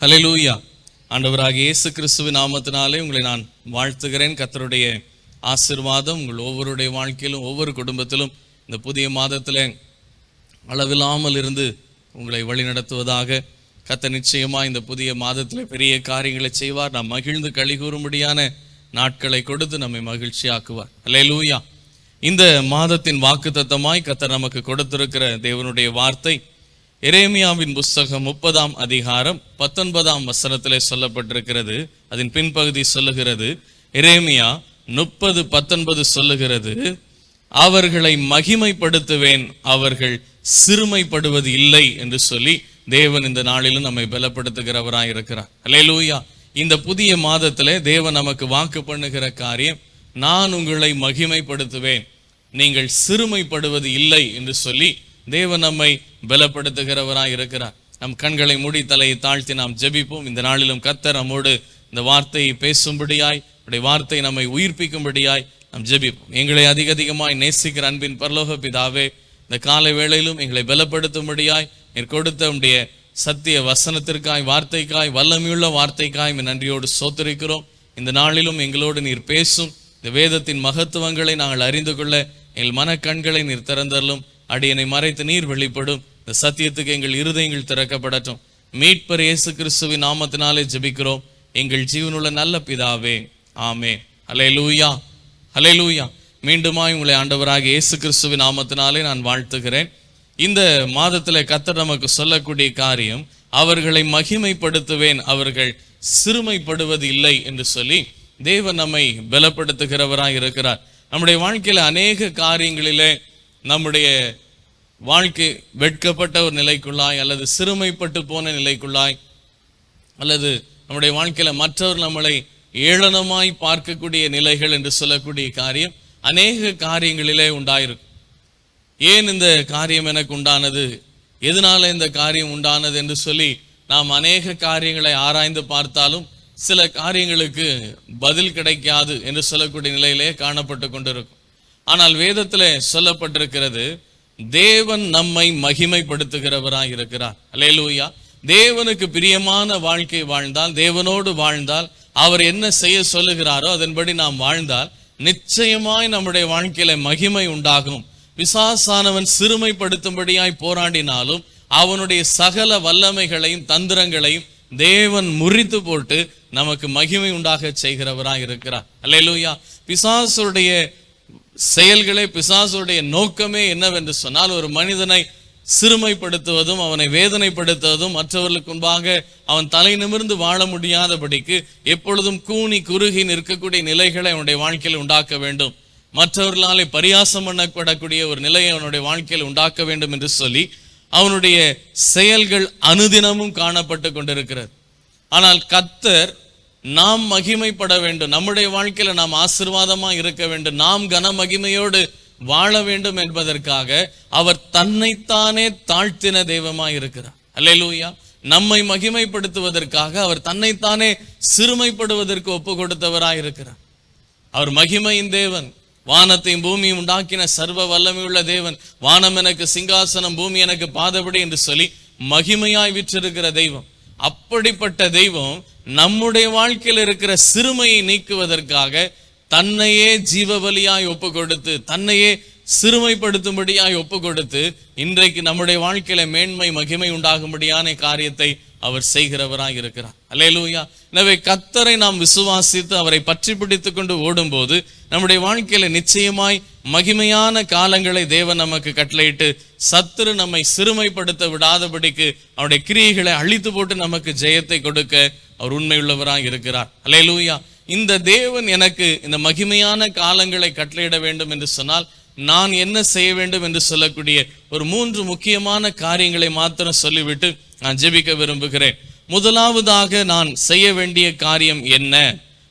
Hello லூயா ஆண்டவராக இயேசு கிறிஸ்துவ நாமத்தினாலே உங்களை நான் வாழ்த்துகிறேன். கத்தருடைய ஆசீர்வாதம் உங்கள் ஒவ்வொருடைய வாழ்க்கையிலும் ஒவ்வொரு குடும்பத்திலும் இந்த புதிய மாதத்தில் அளவில்லாமல் இருந்து உங்களை வழிநடத்துவதாக கத்த நிச்சயமா இந்த புதிய மாதத்தில் பெரிய காரியங்களை செய்வார். நாம் மகிழ்ந்து கழிகூறும்படியான நாட்களை கொடுத்து நம்மை மகிழ்ச்சியாக்குவார். அல்லேலூயா இந்த மாதத்தின் வாக்குத்தத்தமாய் கத்தர் நமக்கு கொடுத்திருக்கிற தேவனுடைய வார்த்தை எரேமியாவின் புஸ்தகம் முப்பதாம் அதிகாரம் பத்தொன்பதாம் வசனத்திலே சொல்லப்பட்டிருக்கிறது. அதன் பின்பகுதி சொல்லுகிறது எரேமியா முப்பது பத்தொன்பது சொல்லுகிறது அவர்களை மகிமைப்படுத்துவேன் அவர்கள் சிறுமைப்படுவது இல்லை என்று சொல்லி தேவன் இந்த நாளிலும் நம்மை பலப்படுத்துகிறவராக இருக்கிறார். அல்லேலூயா இந்த புதிய மாதத்திலே தேவன் நமக்கு வாக்கு பண்ணுகிற காரியம் நான் உங்களை மகிமைப்படுத்துவேன் நீங்கள் சிறுமைப்படுவது இல்லை என்று சொல்லி தேவன் நம்மை பலப்படுத்துகிறவராய் இருக்கிறார். நம் கண்களை மூடி தலையை தாழ்த்தி நாம் ஜெபிப்போம். இந்த நாளிலும் கத்தர் நம்மோடு இந்த வார்த்தையை பேசும்படியாய் உடைய வார்த்தை நம்மை உயிர்ப்பிக்கும்படியாய் நாம் ஜெபிப்போம். எங்களை அதிக அதிகமாய் நேசிக்கிற அன்பின் பரலோக பிதாவே இந்த காலை வேளையிலும் எங்களை பலப்படுத்தும்படியாய் நீர் கொடுத்த உடைய சத்திய வசனத்திற்காய் வார்த்தைக்காய் வல்லமையுள்ள வார்த்தைக்காய் நன்றியோடு சோத்தரிக்கிறோம். இந்த நாளிலும் எங்களோடு நீர் பேசும். இந்த வேதத்தின் மகத்துவங்களை நாங்கள் அறிந்து கொள்ள எங்கள் மனக்கண்களை நீர் திறந்தரலும். அடியனை மறைத்து நீர் வெளிப்படும். இந்த சத்தியத்துக்கு எங்கள் இருதயங்கள் திறக்கப்படட்டும். மீட்பர் இயேசு கிறிஸ்துவின் நாமத்தினாலே ஜெபிக்கிறோம். எங்கள் ஜீவனுள்ள நல்ல பிதாவே ஆமே அலே லூயா ஹலே லூயா மீண்டுமாய் உங்களை ஆண்டவராக இயேசு கிறிஸ்துவின் நாமத்தினாலே நான் வாழ்த்துகிறேன். இந்த மாதத்தில் கத்தர் நமக்கு சொல்லக்கூடிய காரியம் அவர்களை மகிமைப்படுத்துவேன் அவர்கள் சிறுமைப்படுவது இல்லை என்று சொல்லி தேவன் நம்மை பலப்படுத்துகிறவராக இருக்கிறார். நம்முடைய வாழ்க்கையில் அநேக காரியங்களிலே நம்முடைய வாழ்க்கை வெட்கப்பட்ட ஒரு நிலைக்குள்ளாய் அல்லது சிறுமைப்பட்டு போன நிலைக்குள்ளாய் அல்லது நம்முடைய வாழ்க்கையில் மற்றவர் நம்மளை ஏளனமாய் பார்க்கக்கூடிய நிலைகள் என்று சொல்லக்கூடிய காரியம் அநேக காரியங்களிலே உண்டாயிருக்கும் ஏன் இந்த காரியம் எனக்கு உண்டானது? எதனால இந்த காரியம் உண்டானது என்று சொல்லி நாம் அநேக காரியங்களை ஆராய்ந்து பார்த்தாலும் சில காரியங்களுக்கு பதில் கிடைக்காது என்று சொல்லக்கூடிய நிலையிலே காணப்பட்டு கொண்டிருக்கும். ஆனால் வேதத்தில் சொல்லப்பட்டிருக்கிறது தேவன் நம்மை மகிமைப்படுத்துகிறவராக இருக்கிறார். அல்லேலூயா. தேவனுக்கு பிரியமான வாழ்க்கை வாழ்ந்தால் தேவனோடு வாழ்ந்தால் அவர் என்ன செய்ய சொல்லுகிறாரோ அதன்படி நாம் வாழ்ந்தால் நிச்சயமாய் நம்முடைய வாழ்க்கையில மகிமை உண்டாகும். விசாசானவன் சிறுமைப்படுத்தும்படியாய் போராடினாலும் அவனுடைய சகல வல்லமைகளையும் தந்திரங்களையும் தேவன் முறித்து போட்டு நமக்கு மகிமை உண்டாக செய்கிறவராக இருக்கிறார். அல்லேலூயா. பிசாசுடைய செயல்களே பிசாசுடைய நோக்கமே என்னவென்று சொன்னால் ஒரு மனிதனை சிறுமைப்படுத்துவதும் அவனை வேதனைப்படுத்துவதும் மற்றவர்களுக்கு முன்பாக அவன் தலை நிமிர்ந்து வாழ முடியாதபடிக்கு எப்பொழுதும் கூனி குறுகி நிற்கக்கூடிய நிலைகளை அவனுடைய வாழ்க்கையில் உண்டாக்க வேண்டும். மற்றவர்களாலே பரியாசம் பண்ணப்படக்கூடிய ஒரு நிலையை அவனுடைய வாழ்க்கையில் உண்டாக்க வேண்டும் என்று சொல்லி அவனுடைய செயல்கள் அனுதினமும் காணப்பட்டு கொண்டிருக்கிறது. ஆனால் கத்தர் நாம் மகிமைப்பட வேண்டும். நம்முடைய வாழ்க்கையில நாம் ஆசீர்வாதமா இருக்க வேண்டும். நாம் கன மகிமையோடு வாழ வேண்டும் என்பதற்காக அவர் தன்னைத்தானே தாழ்த்தின தெய்வமாய் இருக்கிறார். அல்லேலூயா. நம்மை மகிமைப்படுத்துவதற்காக அவர் தன்னைத்தானே சிறுமைப்படுவதற்கு ஒப்பு கொடுத்தவராய் இருக்கிறார். அவர் மகிமையின் தேவன். வானத்தையும் பூமியும் உண்டாக்கின சர்வ வல்லமையுள்ள தேவன். வானம் எனக்கு சிங்காசனம் பூமி எனக்கு பாதபடி என்று சொல்லி மகிமையாய் விற்றிருக்கிற தெய்வம். அப்படிப்பட்ட தெய்வம் நம்முடைய வாழ்க்கையில் இருக்கிற சிறுமையை நீக்குவதற்காக தன்னையே ஜீவபலியாய் ஒப்பு கொடுத்து தன்னையே சிறுமைப்படுத்தும்படியாய் ஒப்பு கொடுத்து இன்றைக்கு நம்முடைய வாழ்க்கையில மேன்மை மகிமை உண்டாகும்படியான காரியத்தை அவர் செய்கிறவராக இருக்கிறார். அல்லேலூயா. எனவே கத்தரை நாம் விசுவாசித்து அவரை பற்றி பிடித்து கொண்டு ஓடும்போது நம்முடைய வாழ்க்கையில நிச்சயமாய் மகிமையான காலங்களை தேவன் நமக்கு கட்டளையிட்டு சத்துரு நம்மை சிறுமைப்படுத்த விடாதபடிக்கு அவருடைய கிரியைகளை அழித்து போட்டு நமக்கு ஜெயத்தை கொடுக்க அவர் உண்மையுள்ளவராக இருக்கிறார். அலையலூயா இந்த தேவன் எனக்கு இந்த மகிமையான காலங்களை கட்டளையிட வேண்டும் என்று சொன்னால் நான் என்ன செய்ய வேண்டும் என்று சொல்லக்கூடிய ஒரு மூன்று முக்கியமான காரியங்களை மாத்திரம் சொல்லிவிட்டு நான் ஜெபிக்க விரும்புகிறேன். முதலாவதாக நான் செய்ய வேண்டிய காரியம் என்ன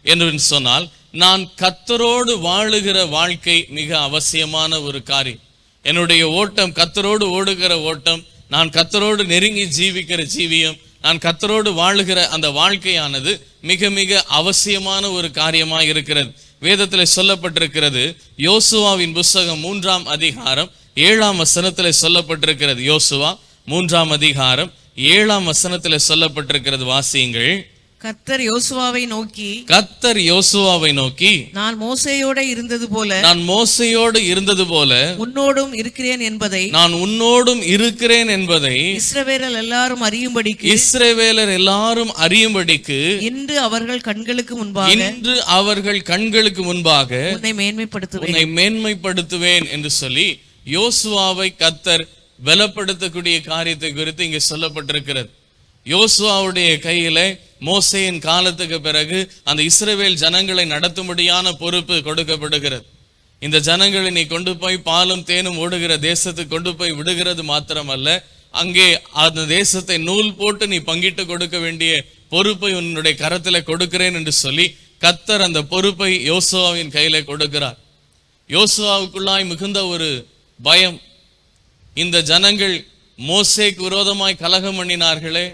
என்று சொன்னால் நான் கத்தரோடு வாழுகிற வாழ்க்கை மிக அவசியமான ஒரு காரியம். என்னுடைய ஓட்டம் கத்தரோடு ஓடுகிற ஓட்டம் நான் கத்தரோடு நெருங்கி ஜீவிக்கிற ஜீவியம் நான் கத்தரோடு வாழுகிற அந்த வாழ்க்கையானது மிக மிக அவசியமான ஒரு காரியமாக இருக்கிறது. வேதத்தில் சொல்லப்பட்டிருக்கிறது யோசுவாவின் புஸ்தகம் மூன்றாம் அதிகாரம் ஏழாம் வசனத்தில் சொல்லப்பட்டிருக்கிறது. யோசுவா மூன்றாம் அதிகாரம் ஏழாம் வசனத்தில் சொல்லப்பட்டிருக்கிறது வாசியங்கள். கர்த்தர் யோசுவாவை நோக்கி கத்தர் யோசுவாவை நோக்கி நான் மோசேயோட இருந்தது போல நான் மோசையோடு இருந்தது போல உன்னோடும் இருக்கிறேன் என்பதை நான் உன்னோடும் இருக்கிறேன் என்பதை இஸ்ரவேலர் எல்லாரும் அறியும்படிக்கு இஸ்ரவேலர் எல்லாரும் அறியும்படிக்கு இன்று அவர்கள் கண்களுக்கு முன்பாக இன்று அவர்கள் கண்களுக்கு முன்பாக உன்னை மேன்மைப்படுத்துவேன். உன்னை மேன்மைப்படுத்துவேன் என்று சொல்லி யோசுவாவை கத்தர் பலப்படுத்தக்கூடிய காரியத்தை குறித்து இங்கே சொல்லப்பட்டிருக்கிறது. யோசுவாவுடைய கையில மோசையின் காலத்துக்கு பிறகு அந்த இஸ்ரேவேல் ஜனங்களை நடத்தும்படியான பொறுப்பு கொடுக்கப்படுகிறது. இந்த ஜனங்களை நீ கொண்டு போய் பாலும் தேனும் ஓடுகிற தேசத்துக்கு கொண்டு போய் விடுகிறது மாத்திரமல்ல. அங்கே அந்த தேசத்தை நூல் போட்டு நீ பங்கிட்டு கொடுக்க வேண்டிய பொறுப்பை உன்னுடைய கரத்துல கொடுக்கிறேன் என்று சொல்லி கத்தர் அந்த பொறுப்பை யோசுவாவின் கையில கொடுக்கிறார். யோசுவாவுக்குள்ளாய் மிகுந்த ஒரு பயம். இந்த ஜனங்கள் மோசேக்கு விரோதமாய் கலகம் பண்ணினார்களே.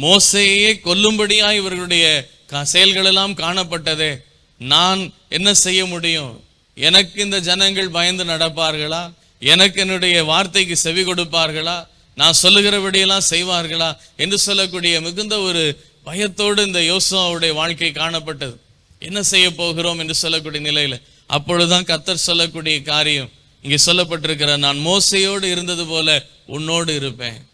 மோசையே கொல்லும்படியாய் இவர்களுடைய க- செயல்கள் எல்லாம் காணப்பட்டதே. நான் என்ன செய்ய முடியும்? எனக்கு இந்த ஜனங்கள் பயந்து நடப்பார்களா? எனக்கு என்னுடைய வார்த்தைக்கு செவி கொடுப்பார்களா? நான் சொல்லுகிறபடியெல்லாம் செய்வார்களா? என்று சொல்லக்கூடிய மிகுந்த ஒரு பயத்தோடு இந்த யோசுவாவுடைய வாழ்க்கை காணப்பட்டது. என்ன செய்ய போகிறோம் என்று சொல்லக்கூடிய நிலையில் அப்பொழுதுதான் கத்தர் சொல்லக்கூடிய காரியம் இங்கே சொல்லப்பட்டிருக்கிற நான் மோசையோடு இருந்தது போல உன்னோடு இருப்பேன்.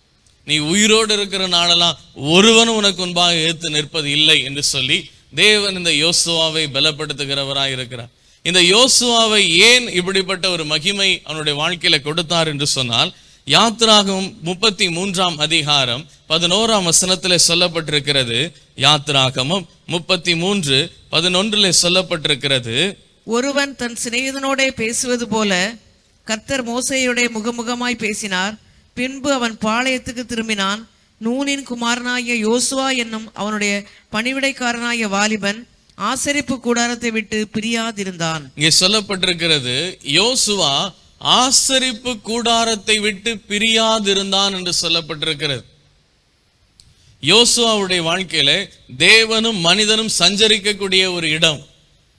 நீ உயிரோடு இருக்கிற நாளெல்லாம் ஒருவனும் உனக்கு முன்பாக ஏற்று நிற்பது இல்லை என்று சொல்லி தேவன் இந்த யோசுவாவை பலப்படுத்துகிறவராக இருக்கிறார். இந்த யோசுவாவை ஏன் இப்படிப்பட்ட ஒரு மகிமை அவனுடைய வாழ்க்கையில கொடுத்தார் என்று சொன்னால் யாத்ராகம் முப்பத்தி மூன்றாம் அதிகாரம் பதினோராம் வசனத்தில் சொல்லப்பட்டிருக்கிறது. யாத்ராகமும் முப்பத்தி மூன்று பதினொன்றிலே சொல்லப்பட்டிருக்கிறது. ஒருவன் தன் சிநேகிதனோட பேசுவது போல கர்த்தர் மோசையுடைய முகமுகமாய் பேசினார். பின்பு அவன் பாளையத்துக்கு திரும்பினான். நூனின் குமாரனாகிய யோசுவா என்னும் அவனுடைய பணிவிடைக்காரனாகிய வாலிபன் ஆசரிப்பு கூடாரத்தை விட்டு பிரியாதிருந்தான். இங்கே சொல்லப்பட்டிருக்கிறது யோசுவா ஆசரிப்பு கூடாரத்தை விட்டு பிரியாதிருந்தான் என்று சொல்லப்பட்டிருக்கிறது. யோசுவாவுடைய வாழ்க்கையில தேவனும் மனிதனும் சஞ்சரிக்கக்கூடிய ஒரு இடம்.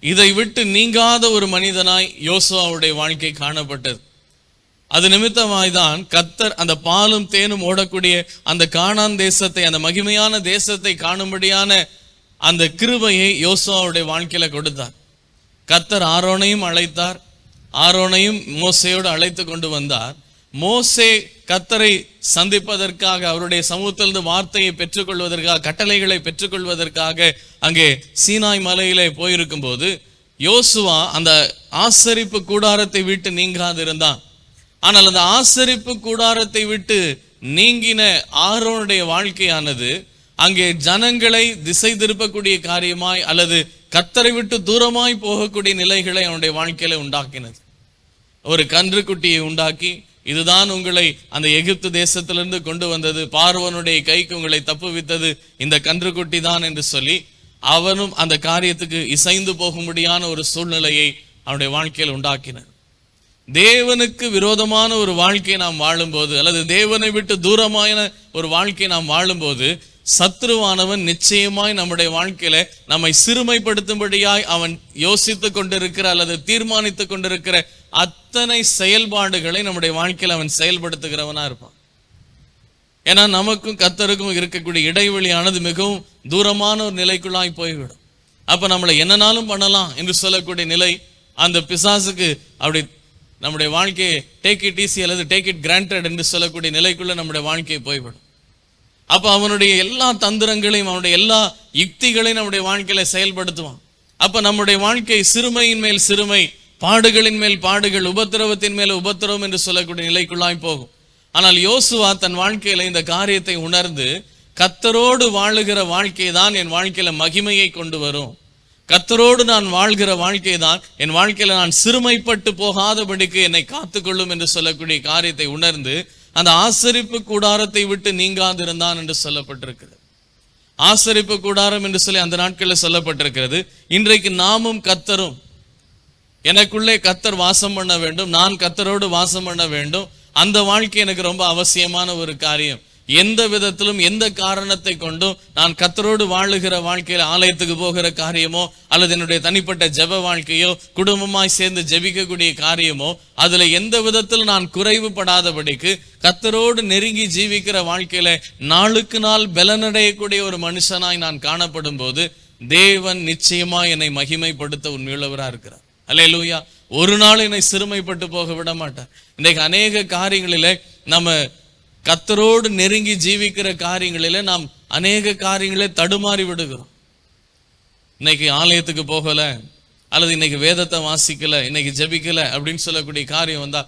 இதை விட்டு நீங்காத ஒரு மனிதனாய் யோசுவாவுடைய வாழ்க்கை காணப்பட்டது. அது நிமித்தமாய் தான் கத்தர் அந்த பாலும் தேனும் ஓடக்கூடிய அந்த காணான் தேசத்தை அந்த மகிமையான தேசத்தை காணும்படியான அந்த கிருபையை யோசுவாவுடைய வாழ்க்கையில கொடுத்தார். கத்தர் ஆரோனையும் அழைத்தார். ஆரோனையும் மோசையோடு அழைத்து கொண்டு வந்தார். மோசே கத்தரை சந்திப்பதற்காக அவருடைய சமூகத்திலிருந்து வார்த்தையை பெற்றுக்கொள்வதற்காக கட்டளைகளை பெற்றுக்கொள்வதற்காக அங்கே சீனாய் மலையிலே போயிருக்கும் போது யோசுவா அந்த ஆசரிப்பு கூடாரத்தை விட்டு நீங்காதிருந்தான். ஆனால் அந்த ஆசரிப்பு கூடாரத்தை விட்டு நீங்கின ஆரோனுடைய வாழ்க்கையானது அங்கே ஜனங்களை திசை திருப்பக்கூடிய காரியமாய் அல்லது கத்தரை விட்டு தூரமாய் போகக்கூடிய நிலைகளை அவனுடைய வாழ்க்கையில உண்டாக்கினது. ஒரு கன்றுக்குட்டியை உண்டாக்கி இதுதான் உங்களை அந்த எகிப்து தேசத்திலிருந்து கொண்டு வந்தது. பார்வனுடைய கைக்கு உங்களை தப்புவித்தது. இந்த கன்றுக்குட்டி தான் என்று சொல்லி அவனும் அந்த காரியத்துக்கு இசைந்து போகும்படியான ஒரு சூழ்நிலையை அவனுடைய வாழ்க்கையில் உண்டாக்கினார் தேவனுக்கு விரோதமான ஒரு வாழ்க்கை நாம் வாழும்போது அல்லது தேவனை விட்டு தூரமான ஒரு வாழ்க்கை நாம் வாழும்போது சத்ருவானவன் நிச்சயமாய் நம்முடைய வாழ்க்கையில நம்மை சிறுமைப்படுத்தும்படியாய் அவன் யோசித்துக் கொண்டிருக்கிற அல்லது தீர்மானித்துக் கொண்டிருக்கிற அத்தனை செயல்பாடுகளை நம்முடைய வாழ்க்கையில அவன் செயல்படுத்துகிறவனா இருப்பான். ஏன்னா நமக்கும் கத்தருக்கும் இருக்கக்கூடிய இடைவெளியானது மிகவும் தூரமான ஒரு நிலைக்குள்ளாய் போய்விடும். அப்ப நம்மளை என்னனாலும் பண்ணலாம் என்று சொல்லக்கூடிய நிலை அந்த பிசாசுக்கு அப்படி நம்முடைய வாழ்க்கையை டேக் இட் ஈஸி அல்லது டேக் இட் கிராண்டட் என்று சொல்லக்கூடிய நிலைக்குள்ளே நம்முடைய வாழ்க்கையை போய்விடும். அப்போ அவனுடைய எல்லா தந்திரங்களையும் அவனுடைய எல்லா யுக்திகளையும் நம்முடைய வாழ்க்கையில் செயல்படுத்துவான். அப்போ நம்முடைய வாழ்க்கை சிறுமையின் மேல் சிறுமை பாடுகளின் மேல் பாடுகள் உபத்திரவத்தின் மேல் உபத்திரவம் என்று சொல்லக்கூடிய நிலைக்குள்ளாய் போகும். ஆனால் யோசுவா தன் வாழ்க்கையில் இந்த காரியத்தை உணர்ந்து கத்தரோடு வாழுகிற வாழ்க்கை தான் என் வாழ்க்கையில் மகிமையை கொண்டு வரும். கத்தரோடு நான் வாழ்கிற வாழ்க்கை தான் என் வாழ்க்கையில நான் சிறுமைப்பட்டு போகாதபடிக்கு என்னை காத்துக்கொள்ளும் என்று சொல்லக்கூடிய காரியத்தை உணர்ந்து அந்த ஆசரிப்பு கூடாரத்தை விட்டு நீங்காதிருந்தான் என்று சொல்லப்பட்டிருக்கிறது. ஆசரிப்பு கூடாரம் என்று சொல்லி அந்த நாட்களில் சொல்லப்பட்டிருக்கிறது. இன்றைக்கு நாமும் கத்தரும் எனக்குள்ளே கத்தர் வாசம் பண்ண வேண்டும் நான் கத்தரோடு வாசம் பண்ண வேண்டும். அந்த வாழ்க்கை எனக்கு ரொம்ப அவசியமான ஒரு காரியம். எந்த விதத்திலும் எந்த காரணத்தை கொண்டும் நான் கத்தரோடு வாழுகிற வாழ்க்கையில் ஆலயத்துக்கு போகிற காரியமோ அல்லது என்னுடைய தனிப்பட்ட ஜப வாழ்க்கையோ குடும்பமாய் சேர்ந்து ஜபிக்கக்கூடிய காரியமோ அதுல எந்த விதத்தில் நான் குறைவுபடாதபடிக்கு கத்தரோடு நெருங்கி ஜீவிக்கிற வாழ்க்கையில நாளுக்கு நாள் பலனடையக்கூடிய ஒரு மனுஷனாய் நான் காணப்படும் போது தேவன் நிச்சயமா என்னை மகிமைப்படுத்த உண்மையுள்ளவராக இருக்கிறார். அல்லேலூயா ஒரு நாள் என்னை சிறுமைப்பட்டு போக விட மாட்டார். இன்றைக்கு அநேக காரியங்களிலே நம்ம கத்தரோடு நெருங்கி ஜீவிக்கிற காரியங்களில் நாம் அநேக காரியங்களே தடுமாறி விடுகிறோம். இன்னைக்கு ஆலயத்துக்கு போகல அல்லது இன்னைக்கு வேதத்தை வாசிக்கல இன்னைக்கு ஜெபிக்கல அப்படின்னு சொல்லக்கூடிய காரியம் வந்தா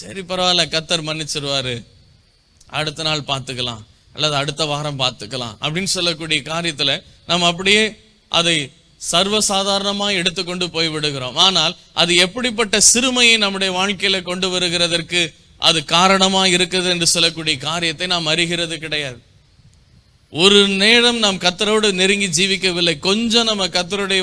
சரி பரவாயில்ல கத்தர் மன்னிச்சிருவாரு. அடுத்த நாள் பார்த்துக்கலாம் அல்லது அடுத்த வாரம் பார்த்துக்கலாம் அப்படின்னு சொல்லக்கூடிய காரியத்துல நம்ம அப்படியே அதை சர்வசாதாரணமாக எடுத்துக்கொண்டு போய் விடுகிறோம். ஆனால் அது எப்படிப்பட்ட சிறுமையை நம்முடைய வாழ்க்கையில கொண்டு வருகிறதற்கு அது காரணமாக இருக்குது என்று சொல்லக்கூடிய காரியத்தை நாம் அறிகிறது கிடையாது. ஒரு நேரம் நாம் கத்தரோடு நெருங்கி ஜீவிக்கவில்லை. கொஞ்சம் நம்ம கத்தருடைய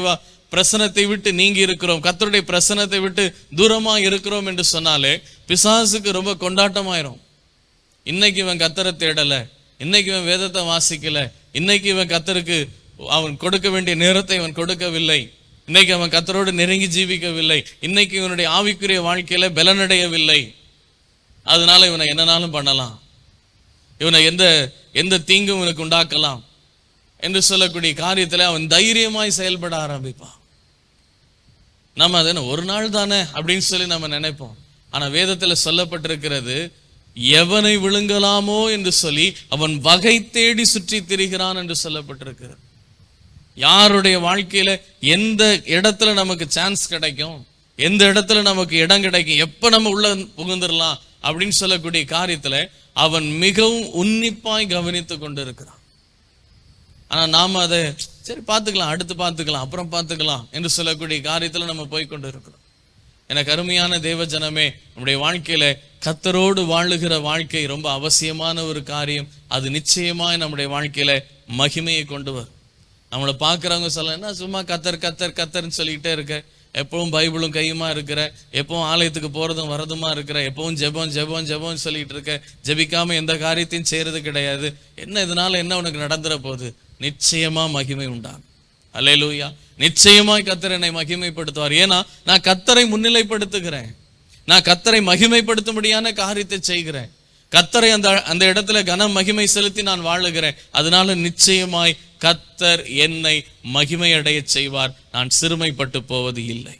பிரசனத்தை விட்டு நீங்கி இருக்கிறோம். கத்தருடைய பிரசனத்தை விட்டு தூரமாக இருக்கிறோம் என்று சொன்னாலே பிசாசுக்கு ரொம்ப கொண்டாட்டமாயிரும். இன்னைக்கு இவன் கத்தரை தேடலை. இன்னைக்கு இவன் வேதத்தை வாசிக்கலை. இன்னைக்கு இவன் கத்தருக்கு அவன் கொடுக்க வேண்டிய நேரத்தை அவன் கொடுக்கவில்லை. இன்னைக்கு அவன் கத்தரோடு நெருங்கி ஜீவிக்கவில்லை. இன்னைக்கு இவனுடைய ஆவிக்குரிய வாழ்க்கையில பலனடையவில்லை. அதனால இவனை என்னனாலும் பண்ணலாம். இவனை எந்த எந்த தீங்கும் இவனுக்கு உண்டாக்கலாம். என்று சொல்லக்கூடிய காரியத்துல அவன் தைரியமாய் செயல்பட ஆரம்பிப்பான். நம்ம அது என்ன ஒரு நாள் தானே அப்படின்னு சொல்லி நம்ம நினைப்போம். ஆனா வேதத்துல சொல்லப்பட்டிருக்கிறது எவனை விழுங்கலாமோ? என்று சொல்லி அவன் வகை தேடி சுற்றி திரிகிறான் என்று சொல்லப்பட்டிருக்கிறது. யாருடைய வாழ்க்கையில எந்த இடத்துல நமக்கு சான்ஸ் கிடைக்கும் எந்த இடத்துல நமக்கு இடம் கிடைக்கும் எப்ப நம்ம உள்ள புகுந்துடலாம் அப்படின்னு சொல்லக்கூடிய காரியத்துல அவன் மிகவும் உன்னிப்பாய் கவனித்து கொண்டு இருக்கிறான் ஆனா நாம அதை சரி பார்த்துக்கலாம் அடுத்து பார்த்துக்கலாம் அப்புறம் பார்த்துக்கலாம் என்று சொல்லக்கூடிய காரியத்துல நம்ம போய் கொண்டு இருக்கிறோம் எனக்கு அருமையான தேவ ஜனமே நம்முடைய வாழ்க்கையில கத்தரோடு வாழுகிற வாழ்க்கை ரொம்ப அவசியமான ஒரு காரியம். அது நிச்சயமாய் நம்முடைய வாழ்க்கையில மகிமையை கொண்டு வரும். நம்மளை பார்க்குறவங்க சொல்ல என்ன சும்மா கத்தர் கத்தர் கத்தர்ன்னு சொல்லிக்கிட்டே இருக்க எப்பவும் பைபிளும் கையுமா இருக்கிற எப்பவும் ஆலயத்துக்கு போறதும் வரதுமா இருக்கிற எப்பவும் ஜெபம் ஜெபம் ஜெபம் சொல்லிட்டு இருக்க ஜெபிக்காம எந்த காரியத்தையும் செய்யறது கிடையாது. என்ன இதனால என்ன உனக்கு நடந்துற போகுது நிச்சயமா மகிமை உண்டாகும். அல்லேலூயா நிச்சயமாய் கத்தர் என்னை மகிமைப்படுத்துவார். ஏன்னா நான் கத்தரை முன்னிலைப்படுத்துகிறேன். நான் கத்தரை மகிமைப்படுத்தும்படியான காரியத்தை செய்கிறேன். கத்தரை அந்த அந்த இடத்துல கன மகிமை செலுத்தி நான் வாழுகிறேன். அதனால நிச்சயமாய் கத்தர் என்னை மகிமையடைய செய்வார். நான் சிறுமைப்பட்டு போவது இல்லை.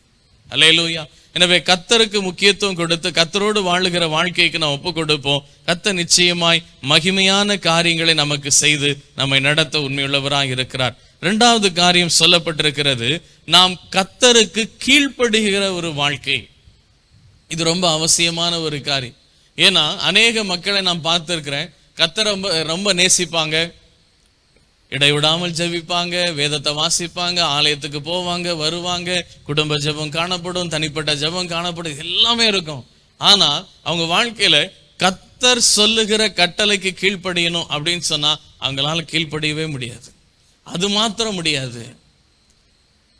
அலையலூயா எனவே கத்தருக்கு முக்கியத்துவம் கொடுத்து கத்தரோடு வாழுகிற வாழ்க்கைக்கு நாம் ஒப்பு கொடுப்போம். கத்தர் நிச்சயமாய் மகிமையான காரியங்களை நமக்கு செய்து நம்மை நடத்த உண்மையுள்ளவராக இருக்கிறார். இரண்டாவது காரியம் சொல்லப்பட்டிருக்கிறது. நாம் கத்தருக்கு கீழ்ப்படுகிற ஒரு வாழ்க்கை. இது ரொம்ப அவசியமான ஒரு காரியம். ஏன்னா அநேக மக்களை நான் பார்த்துருக்கிறேன். கத்தர் ரொம்ப ரொம்ப நேசிப்பாங்க. இடைவிடாமல் ஜெபிப்பாங்க வேதத்தை வாசிப்பாங்க ஆலயத்துக்கு போவாங்க வருவாங்க குடும்ப ஜெபம் காணப்படும் தனிப்பட்ட ஜெபம் காணப்படும் எல்லாமே இருக்கும். ஆனால் அவங்க வாழ்க்கையில கத்தர் சொல்லுகிற கட்டளைக்கு கீழ்ப்படியணும் அப்படின்னு சொன்னால் அவங்களால கீழ்ப்படியவே முடியாது. அது மாத்திரம் முடியாது.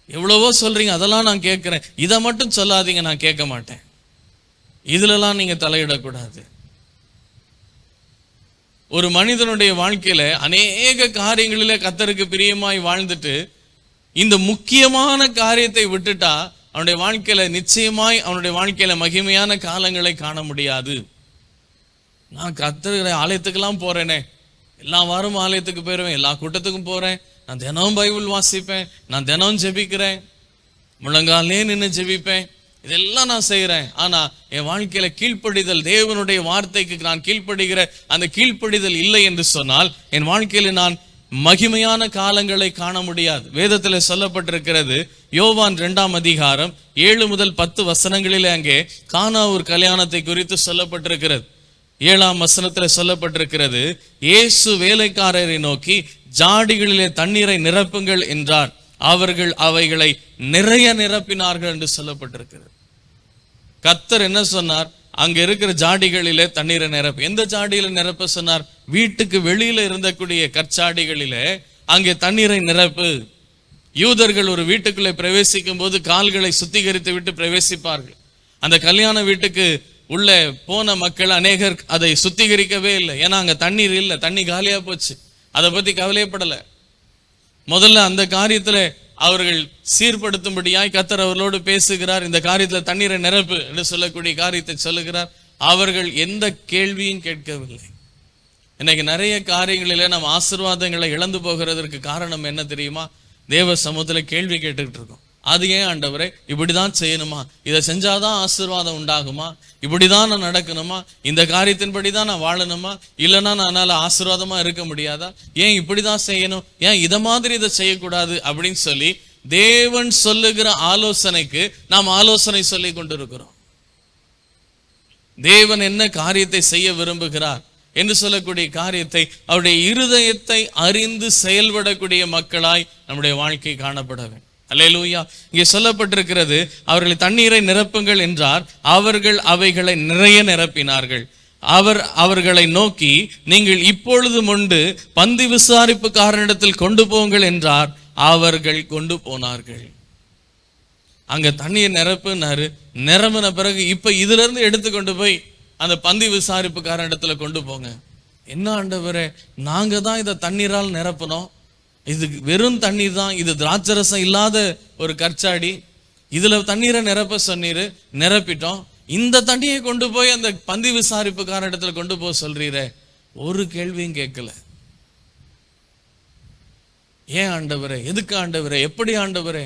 எவ்வளவோ சொல்றீங்க அதெல்லாம் நான் கேட்குறேன். இதை மட்டும் சொல்லாதீங்க நான் கேட்க மாட்டேன். இதுலலாம் நீங்க தலையிடக்கூடாது. ஒரு மனிதனுடைய வாழ்க்கையில அநேக காரியங்களில கத்தருக்கு பிரியமாய் வாழ்ந்துட்டு இந்த முக்கியமான காரியத்தை விட்டுட்டா அவனுடைய வாழ்க்கையில நிச்சயமாய் அவனுடைய வாழ்க்கையில மகிமையான காலங்களை காண முடியாது. நான் கத்தருகிற ஆலயத்துக்கெல்லாம் போறேனே. எல்லா வாரமும் ஆலயத்துக்கு போயிடுவேன் எல்லா கூட்டத்துக்கும் போறேன். நான் தினமும் பைபிள் வாசிப்பேன் நான் தினமும் ஜெபிக்கிறேன். முழங்காலே நின்று ஜெபிப்பேன். இதெல்லாம் நான் செய்கிறேன் ஆனா என் வாழ்க்கையில கீழ்ப்படிதல் தேவனுடைய வார்த்தைக்கு நான் கீழ்ப்படுகிற அந்த கீழ்ப்படிதல் இல்லை என்று சொன்னால் என் வாழ்க்கையில நான் மகிமையான காலங்களை காண முடியாது. வேதத்தில் சொல்லப்பட்டிருக்கிறது யோவான் ரெண்டாம் அதிகாரம் ஏழு முதல் பத்து வசனங்களிலே அங்கே கானா ஒரு கல்யாணத்தை குறித்து சொல்லப்பட்டிருக்கிறது. ஏழாம் வசனத்தில் சொல்லப்பட்டிருக்கிறது இயேசு வேலைக்காரரை நோக்கி ஜாடிகளிலே தண்ணீரை நிரப்புங்கள் என்றார். அவர்கள் அவைகளை நிறைய நிரப்பினார்கள் என்று சொல்லப்பட்டிருக்கிறது. கத்தர் என்ன சொன்னார்? அங்க இருக்கிற ஜாடிகளிலே தண்ணீரை நிரப்ப. எந்த ஜாடியில நிரப்ப சொன்னார்? வீட்டுக்கு வெளியில இருந்தக்கூடிய கற்சாடிகளிலே அங்கே தண்ணீரை நிரப்பு. யூதர்கள் ஒரு வீட்டுக்குள்ளே பிரவேசிக்கும் போது கால்களை சுத்திகரித்து விட்டு பிரவேசிப்பார்கள். அந்த கல்யாண வீட்டுக்கு உள்ளே போன மக்கள் அநேகர் அதை சுத்திகரிக்கவே இல்லை. ஏன்னா அங்க தண்ணீர் இல்லை தண்ணி காலியா போச்சு. அதை பத்தி கவலையப்படலை. முதல்ல அந்த காரியத்துல அவர்கள் சீர்படுத்தும்படியாய் கத்தர் அவர்களோடு பேசுகிறார். இந்த காரியத்துல தண்ணீரை நிரப்பு என்று சொல்லக்கூடிய காரியத்தை சொல்லுகிறார். அவர்கள் எந்த கேள்வியும் கேட்கவில்லை. இன்னைக்கு நிறைய காரியங்களில நம்ம ஆசீர்வாதங்களை இழந்து போகிறதற்கு காரணம் என்ன தெரியுமா? தேவ சமூகத்துல கேள்வி கேட்டுக்கிட்டு இருக்கோம். அது ஏன் ஆண்டவரே? இப்படிதான் செய்யணுமா? இதை செஞ்சாதான் ஆசீர்வாதம் உண்டாகுமா? இப்படிதான் நான் நடக்கணுமா? இந்த காரியத்தின்படி தான் நான் வாழணுமா? இல்லைன்னா நான் என்னால ஆசீர்வாதமா இருக்க முடியாதா? ஏன் இப்படிதான் செய்யணும்? ஏன் இதை மாதிரி இதை செய்யக்கூடாது? அப்படின்னு சொல்லி தேவன் சொல்லுகிற ஆலோசனைக்கு நாம் ஆலோசனை சொல்லி கொண்டிருக்கிறோம். தேவன் என்ன காரியத்தை செய்ய விரும்புகிறார் என்று சொல்லக்கூடிய காரியத்தை அவருடைய இருதயத்தை அறிந்து செயல்படக்கூடிய மக்களாய் நம்முடைய வாழ்க்கை காணப்பட வேண்டும். அல்லேலூயா. இங்கே சொல்லப்பட்டிருக்கிறது அவர்களை தண்ணீரை நிரப்புங்கள் என்றார். அவர்கள் அவைகளை நிறைய நிரப்பினார்கள். அவர் அவர்களை நோக்கி நீங்கள் இப்பொழுது முண்டு பந்தி விசாரிப்புக்காரனிடத்தில் கொண்டு போங்கள் என்றார். அவர்கள் கொண்டு போனார்கள். அங்க தண்ணீர் நிரப்புனாரு. நிரம்பின பிறகு இப்ப இதுல இருந்து எடுத்து கொண்டு போய் அந்த பந்தி விசாரிப்புக்காரன் இடத்துல கொண்டு போங்க. என்ன ஆண்டவரே நாங்க தான் இதை தண்ணீரால் நிரப்பினோம். இது வெறும் தண்ணீர் தான் இது திராட்சரசம் இல்லாத ஒரு கற்சாடி. இதுல தண்ணீரை நிரப்ப சொன்னீர் நிரப்பிட்டோம். இந்த தண்ணியை கொண்டு போய் அந்த பந்தி விசாரிப்புக்கார இடத்துல கொண்டு போக சொல்றீரே. ஒரு கேள்வியும் கேட்கல. ஏன் ஆண்டவரே எதுக்கு ஆண்டவரே எப்படி ஆண்டவரே?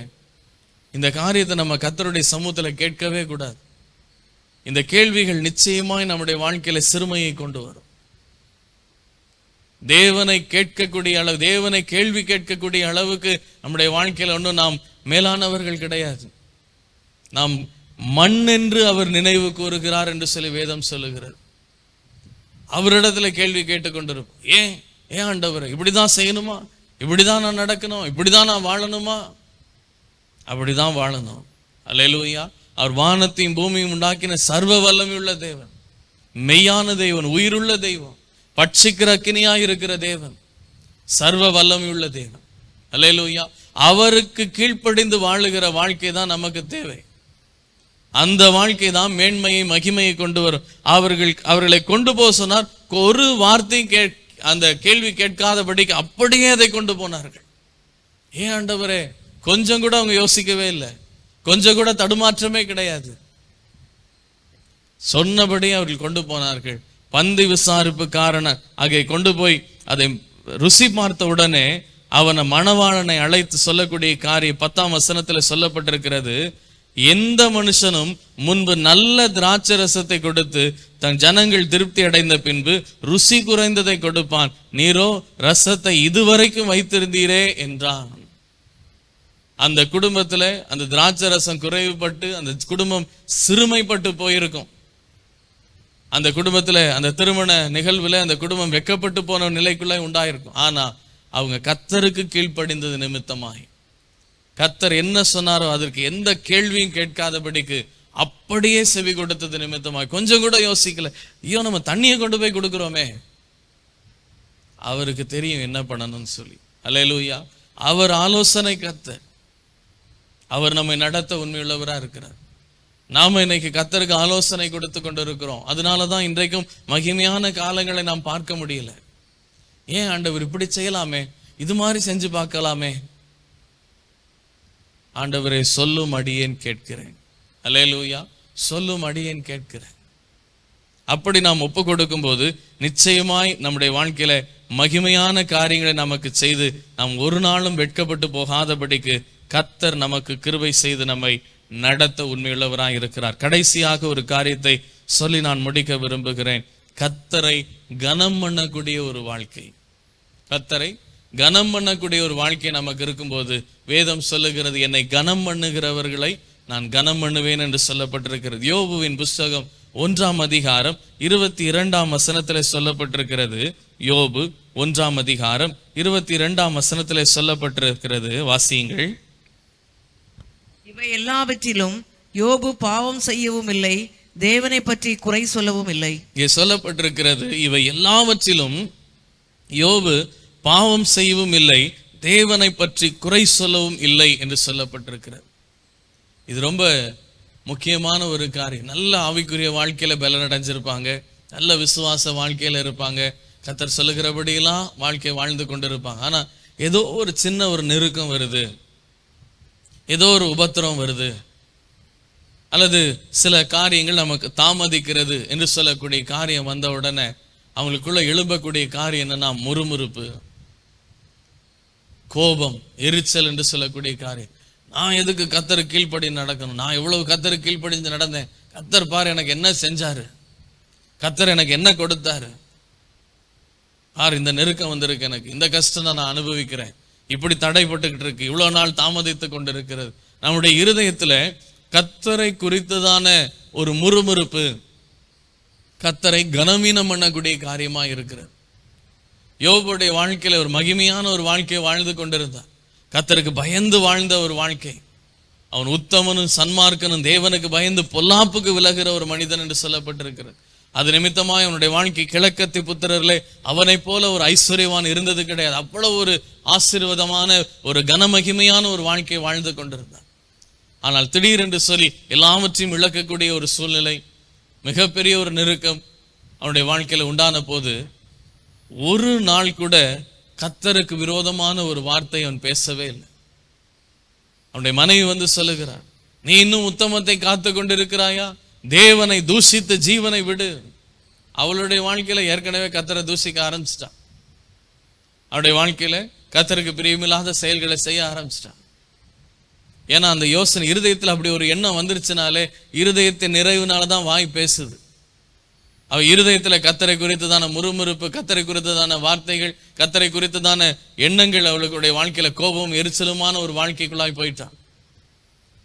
இந்த காரியத்தை நம்ம கத்தருடைய சமூகத்தில் கேட்கவே கூடாது. இந்த கேள்விகள் நிச்சயமாய் நம்முடைய வாழ்க்கையில சிறுமையை கொண்டு வரும். தேவனை கேட்கக்கூடிய அளவு தேவனை கேள்வி கேட்கக்கூடிய அளவுக்கு நம்முடைய வாழ்க்கையில ஒன்றும் நாம் மேலானவர்கள் கிடையாது. நாம் மண் என்று அவர் நினைவு கூறுகிறார் என்று சொல்லி வேதம் சொல்லுகிறது. அவரிடத்துல கேள்வி கேட்டுக்கொண்டிருப்போம் ஏன்? ஏன் ஆண்டவர் இப்படிதான் செய்யணுமா? இப்படிதான் நான் நடக்கணும்? இப்படிதான் நான் வாழணுமா? அப்படிதான் வாழணும். அல்லேலூயா. அவர் வானத்தையும் பூமியும் உண்டாக்கின சர்வ வல்லமையுள்ள தேவன். மெய்யான தெய்வன் உயிருள்ள தெய்வம். பட்சிக்கிற அக்கினியாக இருக்கிற தேவன். சர்வ வல்லமையுள்ள தேவன். அல்லேலூயா. அவருக்கு கீழ்ப்படிந்து வாழுகிற வாழ்க்கை தான் நமக்கு தேவை. அந்த வாழ்க்கை தான் மேன்மையை மகிமையை கொண்டு வரும். அவர்கள் அவர்களை கொண்டு போக சொன்னார். ஒரு வார்த்தையும் கே அந்த கேள்வி கேட்காதபடிக்கு அப்படியே அதை கொண்டு போனார்கள். ஏன் ஆண்டவரே கொஞ்சம் கூட அவங்க யோசிக்கவே இல்லை. கொஞ்சம் கூட தடுமாற்றமே கிடையாது. சொன்னபடி அவர்கள் கொண்டு போனார்கள். பந்து விசாரிப்பு காரணம் அங்கே கொண்டு போய் அதை ருசி பார்த்த உடனே அவனை மணவாளனை அழைத்து சொல்லக்கூடிய காரியம் பத்தாம் வசனத்துல சொல்லப்பட்டிருக்கிறது. எந்த மனுஷனும் முன்பு நல்ல திராட்சை ரசத்தை கொடுத்து தன் ஜனங்கள் திருப்தி அடைந்த பின்பு ருசி குறைந்ததை கொடுப்பான். நீரோ ரசத்தை இதுவரைக்கும் வைத்திருந்தீரே என்றான். அந்த குடும்பத்துல அந்த திராட்சை ரசம் குறைவுபட்டு அந்த குடும்பம் சிறுமைப்பட்டு போயிருக்கும். அந்த குடும்பத்துல அந்த திருமண நிகழ்வுல அந்த குடும்பம் வெக்கப்பட்டு போன நிலைக்குள்ள உண்டாயிருக்கும். ஆனா அவங்க கத்தருக்கு கீழ்ப்படிந்தது நிமித்தமாய். கத்தர் என்ன சொன்னாரோ அதற்கு எந்த கேள்வியும் கேட்காதபடிக்கு அப்படியே செவி கொடுத்தது நிமித்தமாக கொஞ்சம் கூட யோசிக்கல. ஐயோ நம்ம தண்ணியை கொண்டு போய் கொடுக்கிறோமே. அவருக்கு தெரியும் என்ன பண்ணணும்னு சொல்லி. அலையலூயா அவர் ஆலோசனை கத்தர். அவர் நம்மை நடத்த உண்மையுள்ளவரா இருக்கிறார். நாம இன்னைக்கு கத்தருக்கு ஆலோசனை கொடுத்து கொண்டு இருக்கிறோம் அதனால தான் இன்றைக்கும் மகிமையான காலங்களை நாம் பார்க்க முடியல. ஏன் ஆண்டவர் இப்படி செய்யலாமே? இது மாதிரி செஞ்சு பார்க்கலாமே? ஆண்டவரை சொல்லும் அடியேன் கேட்கிறேன். அல்லேலூயா சொல்லும் அடியேன் கேட்கிறேன். அப்படி நாம் ஒப்பு கொடுக்கும் போது நிச்சயமாய் நம்முடைய வாழ்க்கையில மகிமையான காரியங்களை நமக்கு செய்து நாம் ஒரு நாளும் வெட்கப்பட்டு போகாதபடிக்கு கத்தர் நமக்கு கிருபை செய்து நம்மை நடத்த உண்மையுள்ளவராக இருக்கிறார். கடைசியாக ஒரு காரியத்தை சொல்லி நான் முடிக்க விரும்புகிறேன். கத்தரை கனம் பண்ணக்கூடிய ஒரு வாழ்க்கை. கத்தரை கனம் பண்ணக்கூடிய ஒரு வாழ்க்கை நமக்கு இருக்கும்போது வேதம் சொல்லுகிறது என்னை கனம் பண்ணுகிறவர்களை நான் கனம் பண்ணுவேன் என்று சொல்லப்பட்டிருக்கிறது. யோபுவின் புஸ்தகம் ஒன்றாம் அதிகாரம் இருபத்தி இரண்டாம் வசனத்தில் சொல்லப்பட்டிருக்கிறது. யோபு ஒன்றாம் அதிகாரம் இருபத்தி இரண்டாம் வசனத்தில் சொல்லப்பட்டிருக்கிறது. வாசியுங்கள். இவை எல்லாவற்றிலும் யோபு பாவம் செய்யவும் இல்லை தேவனை பற்றி குறை சொல்லவும் இல்லை. இங்கே சொல்லப்பட்டிருக்கிறது இவை எல்லாவற்றிலும் யோபு பாவம் செய்யவும் இல்லை தேவனை பற்றி குறை சொல்லவும் இல்லை என்று சொல்லப்பட்டிருக்கிறது. இது ரொம்ப முக்கியமான ஒரு காரியம். நல்ல ஆவிக்குரிய வாழ்க்கையில பலன் அடைஞ்சிருப்பாங்க நல்ல விசுவாச வாழ்க்கையில இருப்பாங்க. கத்தர் சொல்லுகிறபடியெல்லாம் வாழ்க்கையை வாழ்ந்து கொண்டு இருப்பாங்க ஆனா ஏதோ ஒரு சின்ன ஒரு நெருக்கம் வருது. ஏதோ ஒரு உபத்திரம் வருது. அல்லது சில காரியங்கள் நமக்கு தாமதிக்கிறது என்று சொல்லக்கூடிய காரியம் வந்த உடனே அவங்களுக்குள்ள எழும்பக்கூடிய காரியம் என்னன்னா முறுமுறுப்பு. கோபம் எரிச்சல் என்று சொல்லக்கூடிய காரியம். நான் எதுக்கு கத்தர் கீழ்ப்படி நடக்கணும்? நான் இவ்வளவு கத்தர் கீழ்ப்படிஞ்சு நடந்தேன். கத்தர் பார் எனக்கு என்ன செஞ்சாரு? கத்தர் எனக்கு என்ன கொடுத்தாரு? பார் இந்த நெருக்கம் வந்திருக்கு எனக்கு. இந்த கஷ்டம் நான் அனுபவிக்கிறேன். இப்படி தடைப்பட்டுக்கிட்டு இருக்கு இவ்வளவு நாள் தாமதித்து கொண்டிருக்கிறது. நம்முடைய இருதயத்துல கத்தரை குறித்ததான ஒரு முறுமுறுப்பு கத்தரை கனவீனம் பண்ணக்கூடிய காரியமா இருக்கிறது. யோபுடைய வாழ்க்கையில ஒரு மகிமையான ஒரு வாழ்க்கையை வாழ்ந்து கொண்டிருந்தார். கத்தருக்கு பயந்து வாழ்ந்த ஒரு வாழ்க்கை. அவன் உத்தமனும் சன்மார்க்கனும் தேவனுக்கு பயந்து பொல்லாப்புக்கு விலகிற ஒரு மனிதன் என்று சொல்லப்பட்டிருக்கிறது. அது நிமித்தமாக அவனுடைய வாழ்க்கை கிழக்கத்தி புத்திரர்களே அவனைப் போல ஒரு ஐஸ்வர்யவான் இருந்தது கிடையாது. அவ்வளவு ஒரு ஆசீர்வாதமான ஒரு கனமகிமையான ஒரு வாழ்க்கையை வாழ்ந்து கொண்டிருந்தான். ஆனால் திடீரென்று சொல்லி எல்லாவற்றையும் இழக்கக்கூடிய ஒரு சூழ்நிலை மிகப்பெரிய ஒரு நெருக்கம் அவனுடைய வாழ்க்கையில் உண்டான போது ஒரு நாள் கூட கத்தருக்கு விரோதமான ஒரு வார்த்தை அவன் பேசவே இல்லை. அவனுடைய மனைவி வந்து சொல்லுகிறார் நீ இன்னும் உத்தமத்தை காத்து கொண்டிருக்கிறாயா? தேவனை தூஷித்த ஜீவனை விடு. அவளுடைய வாழ்க்கையில ஏற்கனவே கத்தரை தூசிக்க ஆரம்பிச்சிட்டான். அவருடைய வாழ்க்கையில கத்தருக்கு பிரியமில்லாத செயல்களை செய்ய ஆரம்பிச்சிட்டான். ஏன்னா அந்த யோசனை இருதயத்துல அப்படி ஒரு எண்ணம் வந்துருச்சுனாலே இருதயத்தின் நிறைவுனால தான் வாய் பேசுது. அவ இருதயத்துல கத்தரை குறித்ததான முறுமுறுப்பு கத்தரை குறித்ததான வார்த்தைகள் கத்தரை குறித்ததான எண்ணங்கள் அவளுடைய வாழ்க்கையில கோபம் எரிச்சலுமான ஒரு வாழ்க்கைக்குள்ளாய் போயிட்டான்.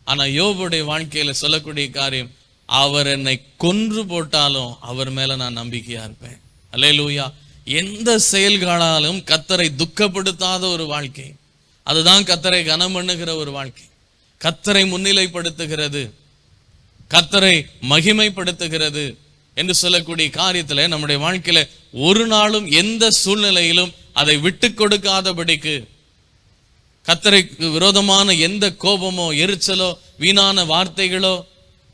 ஆனா யோபுடைய வாழ்க்கையில சொல்லக்கூடிய காரியம் அவர் என்னை கொன்று போட்டாலும் அவர் மேல நான் நம்பிக்கையா இருப்பேன். அல்லேலூயா. எந்த செயல்களாலும் கத்தரை துக்கப்படுத்தாத ஒரு வாழ்க்கை. அதுதான் கத்தரை கனம் பண்ணுகிற ஒரு வாழ்க்கை. கத்தரை முன்னிலைப்படுத்துகிறது. கத்தரை மகிமைப்படுத்துகிறது என்று சொல்லக்கூடிய காரியத்தில் நம்முடைய வாழ்க்கையில ஒரு நாளும் எந்த சூழ்நிலையிலும் அதை விட்டு கொடுக்காதபடிக்கு கத்தரைக்கு விரோதமான எந்த கோபமோ எரிச்சலோ வீணான வார்த்தைகளோ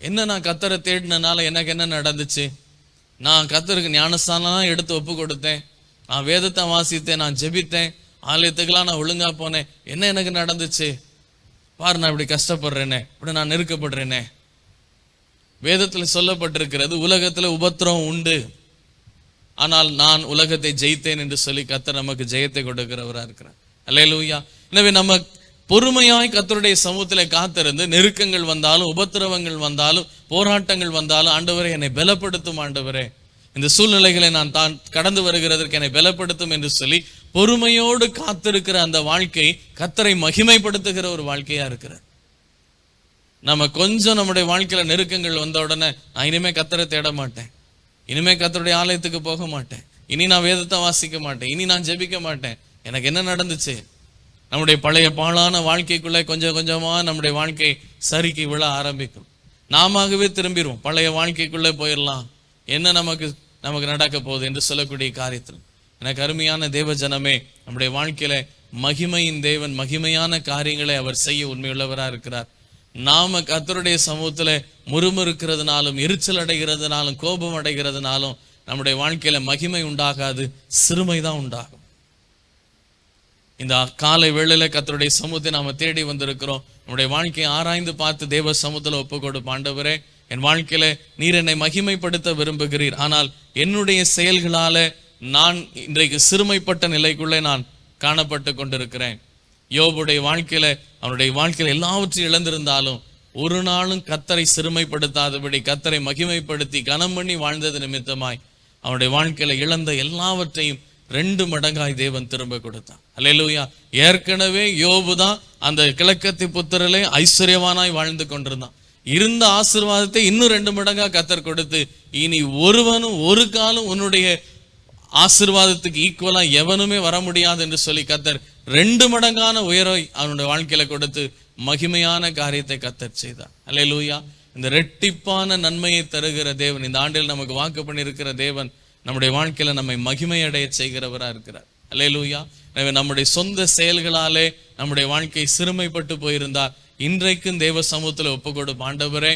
என்ன நான் கத்தரை தேடினனால எனக்கு என்ன நடந்துச்சு? நான் கத்தருக்கு ஞானஸ்தானம் எடுத்து ஒப்பு கொடுத்தேன் நான் வேதத்தை வாசித்தேன் நான் ஜெபித்தேன். ஆலயத்துக்கெல்லாம் நான் ஒழுங்கா போனேன். என்ன எனக்கு நடந்துச்சு? பாரு நான் இப்படி கஷ்டப்படுறேனே. இப்படி நான் நெருக்கப்படுறேனே. வேதத்தில் சொல்லப்பட்டிருக்கிறது உலகத்தில் உபத்திரம் உண்டு. ஆனால் நான் உலகத்தை ஜெயித்தேன் என்று சொல்லி கத்தர் நமக்கு ஜெயத்தை கொடுக்கிறவராக இருக்கிறார். அல்லேலூயா. எனவே நம்ம பொறுமையாய் கத்தருடைய சமூகத்தில் காத்திருந்து நெருக்கங்கள் வந்தாலும் உபத்திரவங்கள் வந்தாலும் போராட்டங்கள் வந்தாலும் ஆண்டவரே என்னை பலப்படுத்தும் ஆண்டவரே. இந்த சூழ்நிலைகளை நான் தான் கடந்து வருகிறதற்கு என்னை பலப்படுத்தும் என்று சொல்லி பொறுமையோடு காத்திருக்கிற அந்த வாழ்க்கை கத்தரை மகிமைப்படுத்துகிற ஒரு வாழ்க்கையா இருக்கிறது. நம்ம கொஞ்சம் நம்முடைய வாழ்க்கையில நெருக்கங்கள் வந்த உடனே நான் இனிமே கத்தரை தேட மாட்டேன். இனிமே கத்தருடைய ஆலயத்துக்கு போக மாட்டேன். இனி நான் வேதத்தை வாசிக்க மாட்டேன். இனி நான் ஜெபிக்க மாட்டேன். எனக்கு என்ன நடந்துச்சு? நம்முடைய பழைய பாழான வாழ்க்கைக்குள்ளே கொஞ்சம் கொஞ்சமா நம்முடைய வாழ்க்கை சறுக்கி விழ ஆரம்பிக்கும். நாமவே திரும்பிடுவோம் பழைய வாழ்க்கைக்குள்ளே போயிடலாம் என்ன நமக்கு நமக்கு நடக்க போகுது என்று சொல்லக்கூடிய காரியத்தில். எனக்கு அருமையான தேவ ஜனமே நம்முடைய வாழ்க்கையில மகிமையின் தேவன் மகிமையான காரியங்களை அவர் செய்ய உண்மையுள்ளவராக இருக்கிறார். நாம கத்தருடைய சமூகத்துல முறுமுறுக்கிறதுனாலும் எரிச்சல் அடைகிறதுனாலும் கோபம் அடைகிறதுனாலும் நம்முடைய வாழ்க்கையில மகிமை உண்டாகாது சிறுமை தான் உண்டாகும். இந்த காலை வேளையில் கத்தருடைய சமூகத்தை நாம தேடி வந்திருக்கிறோம். நம்முடைய வாழ்க்கையை ஆராய்ந்து பார்த்து தேவ சமூகத்தில் ஒப்பு கொடுப்போம் ஆண்டவரே என் வாழ்க்கையில நீர் என்னை மகிமைப்படுத்த விரும்புகிறீர். ஆனால் என்னுடைய செயல்களால நான் இன்றைக்கு சிறுமைப்பட்ட நிலைக்குள்ளே நான் காணப்பட்டு கொண்டிருக்கிறேன். யோபுடைய வாழ்க்கையில அவனுடைய வாழ்க்கையில எல்லாவற்றையும் இழந்திருந்தாலும் ஒரு நாளும் கத்தரை சிறுமைப்படுத்தாதபடி கத்தரை மகிமைப்படுத்தி கனம் பண்ணி வாழ்ந்தது நிமித்தமாய் அவனுடைய வாழ்க்கையில இழந்த எல்லாவற்றையும் ரெண்டு மடங்காய் தேவன் திரும்ப கொடுத்தான். அல்லேலூயா ஏற்கனவே யோபு தான் அந்த கிழக்கத்தி புத்திரலே ஐஸ்வர்யவானாய் வாழ்ந்து கொண்டிருந்தான். இருந்த ஆசிர்வாதத்தை இன்னும் ரெண்டு மடங்கா கத்தர் கொடுத்து இனி ஒருவனும் ஒரு காலம் உன்னுடைய ஆசீர்வாதத்துக்கு ஈக்குவலா எவனுமே வர முடியாது என்று சொல்லி கத்தர் ரெண்டு மடங்கான உயரை அவனுடைய வாழ்க்கையில கொடுத்து மகிமையான காரியத்தை கத்தர் செய்தார். அல்லேலூயா இந்த ரெட்டிப்பான நன்மையை தருகிற தேவன் இந்த ஆண்டில் நமக்கு வாக்கு பண்ணியிருக்கிற தேவன் நம்முடைய வாழ்க்கையில் நம்மை மகிமையடைய செய்கிறவராக இருக்கிறார். அல்லேலூயா. எனவே நம்முடைய சொந்த செயல்களாலே நம்முடைய வாழ்க்கை சிறுமைப்பட்டு போயிருந்தால் இன்றைக்கும் தேவ சமூகத்தில் ஒப்பு பாண்டவரே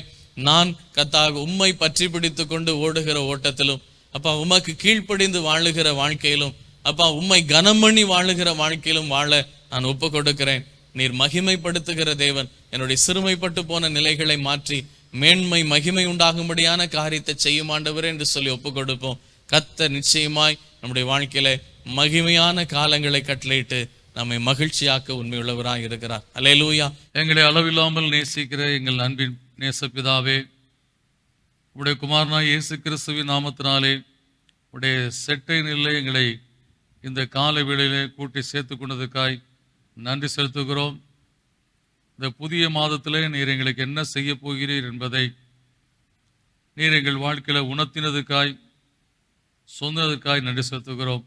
நான் கத்தாக உம்மை பற்றி பிடித்து கொண்டு ஓடுகிற ஓட்டத்திலும் அப்பா உமக்கு கீழ்ப்படிந்து வாழுகிற வாழ்க்கையிலும் அப்பா உம்மை கனமணி வாழுகிற வாழ்க்கையிலும் வாழ நான் ஒப்பு கொடுக்கிறேன். நீர் மகிமைப்படுத்துகிற தேவன் என்னுடைய சிறுமைப்பட்டு போன நிலைகளை மாற்றி மேன்மை மகிமை உண்டாகும்படியான காரியத்தை செய்யுமாண்டவரே என்று சொல்லி ஒப்பு கொடுப்போம். கத்த நிச்சயமாய் நம்முடைய வாழ்க்கையில மகிமையான காலங்களை கட்டளையிட்டு நம்மை மகிழ்ச்சியாக்க உண்மையுள்ளவராக இருக்கிறார். அல்லேலூயா. எங்களை அளவில்லாமல் நேசிக்கிற எங்கள் அன்பின் நேசப்பிதாவே உடைய குமாரனாய் இயேசு கிறிஸ்துவின் நாமத்தினாலே உடைய செட்டை நிலை எங்களை இந்த கால வேளையிலே கூட்டி சேர்த்து கொண்டதுக்காய் நன்றி செலுத்துகிறோம். இந்த புதிய மாதத்திலே நீர் எங்களுக்கு என்ன செய்ய போகிறீர் என்பதை நீர் எங்கள் வாழ்க்கையில் உணர்த்தினதுக்காய் சுதந்திரத்திற்காக நன்றி செலுத்துகிறோம்.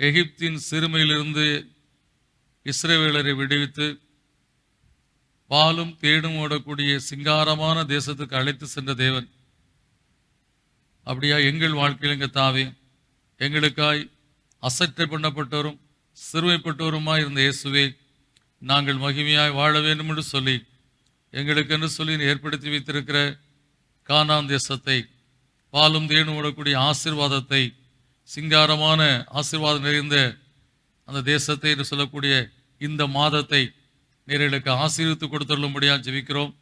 எகிப்தின் சிறுமையிலிருந்து இஸ்ரேவேலரை விடுவித்து பாலும் தேடும் ஓடக்கூடிய சிங்காரமான தேசத்துக்கு அழைத்து சென்ற தேவன். அப்படியா எங்கள் வாழ்க்கையில் எங்கள் தாவே எங்களுக்காய் அசட்டை பண்ணப்பட்டவரும் சிறுமைப்பட்டவருமாய் இருந்த இயேசுவே நாங்கள் மகிமையாய் வாழ வேண்டும் என்று சொல்லி எங்களுக்கென்று சொல்லி ஏற்படுத்தி வைத்திருக்கிற காணாம் தேசத்தை பாலும் தேனும் ஓடக்கூடிய ஆசிர்வாதத்தை சிங்காரமான ஆசீர்வாதம் நிறைந்த அந்த தேசத்தை என்று சொல்லக்கூடிய இந்த மாதத்தை நேர்களுக்கு ஆசீர்வித்து கொடுத்துள்ளும்படியாக ஜெபிக்கிறோம்.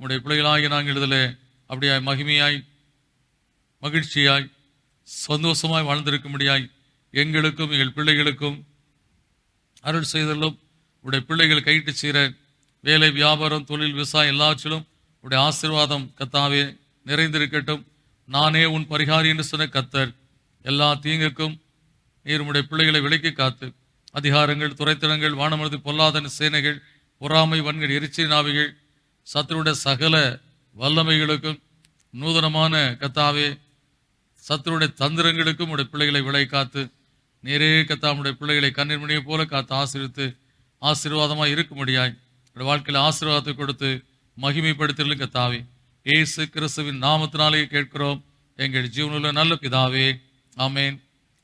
உங்களுடைய பிள்ளைகளாகி நாங்கள் இதில் அப்படியாய் மகிமையாய் மகிழ்ச்சியாய் சந்தோஷமாய் வாழ்ந்திருக்கும்படியாய் எங்களுக்கும் எங்கள் பிள்ளைகளுக்கும் அருள் செய்தலும் உடைய பிள்ளைகள் கைட்டு செய்கிற வேலை வியாபாரம் தொழில் விவசாயம் எல்லாவற்றிலும் உடைய ஆசீர்வாதம் கத்தாவே நிறைந்திருக்கட்டும். நானே உன் பரிகாரி என்று சொன்ன கத்தர் எல்லா தீங்குக்கும் நீர் உடைய பிள்ளைகளை விலக்கி காத்து அதிகாரங்கள் துறைத்தனங்கள் வானமனது பொல்லாதன சேனைகள் பொறாமை வன்கள் எரிச்சல் நாவிகள் சத்துருடைய சகல வல்லமைகளுக்கும் நூதனமான கத்தாவே சத்துருடைய தந்திரங்களுக்கும் உடைய பிள்ளைகளை விலை காத்து நேரே கத்தாமுடைய பிள்ளைகளை கண்ணீர் மணியை போல காத்து ஆசிரித்து ஆசீர்வாதமாக இருக்கும்படியாய் உடைய வாழ்க்கையில் ஆசீர்வாதத்தை கொடுத்து மகிமைப்படுத்தலும் கத்தாவே. இயேசு கிறிஸ்துவின் நாமத்தினாலே கேட்கிறோம். எங்கள் ஜீவனில் நல்ல பிதாவே ஆமேன்.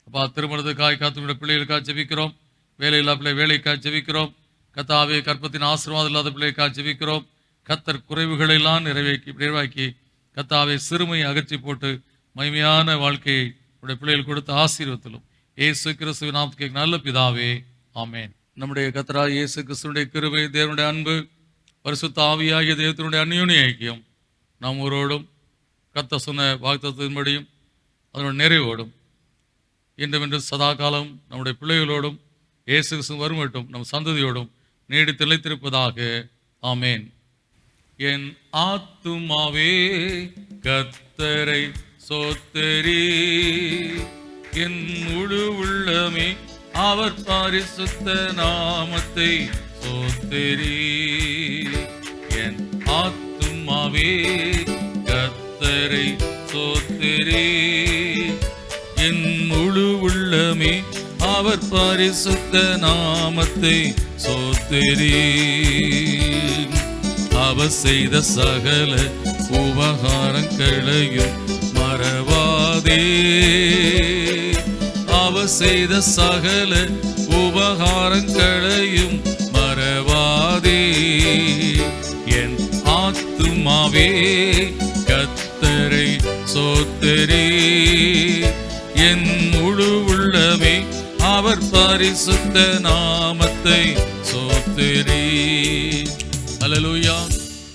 அப்பா திருமணத்துக்காய் காத்துடைய பிள்ளைகளுக்காக ஜெபிக்கிறோம். வேலையில்லா பிள்ளை வேலைக்காக ஜெபிக்கிறோம். கத்தாவே கற்பத்தின் ஆசீர்வாதம் இல்லாத பிள்ளைக்காக ஜெபிக்கிறோம். கத்தர் குறைவுகளை எல்லாம் நிறைவேக்கி நிறைவாக்கி கத்தாவை சிறுமையை அகற்றி போட்டு மகிமையான வாழ்க்கையை உடைய பிள்ளைகள் கொடுத்த ஆசீர்வத்திலும் இயேசு கிறிஸ்துவின் நாமத்துக்கு நல்ல பிதாவே ஆமேன். நம்முடைய கத்தரா இயேசு கிறிஸ்துவனுடைய கிருபை தேவனுடைய அன்பு பரிசுத்த ஆவியாகிய தேவத்தினுடைய அந்நியுனி ஐக்கியம் நாம் ஒருவரோடும் கத்த சொன்ன வாக்குத்தத்தின்படியும் அதனோட நிறைவோடும் இன்றுமென்று சதா காலம் நம்முடைய பிள்ளைகளோடும் இயேசு கிறிஸ்து வருமட்டும் நம் சந்ததியோடும் நீடி திளைத்திருப்பதாக. ஆமேன். என் ஆத்துமாவே கத்தரை சோத்தரி என் முழு உள்ளமே அவர் பாரிசுத்த நாமத்தை சோத்தரி என் ஆத்மாவே கத்தரை சோத்திரே. என் முழு உள்ளமே அவர் பரிசுத்த நாமத்தை சோத்திரே. அவர் செய்த சகல உபகாரங்களையும் மறவாதே. அவர் செய்த சகல உபகாரங்களையும் ஆத்துமாவே கத்தரை சோத்தரே என் முழு உள்ளமே அவர் பரிசுத்த நாமத்தை சோத்தரே Hallelujah.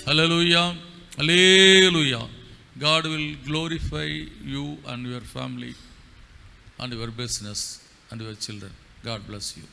Hallelujah. Hallelujah. God will glorify you and your family and your business and your children. God bless you.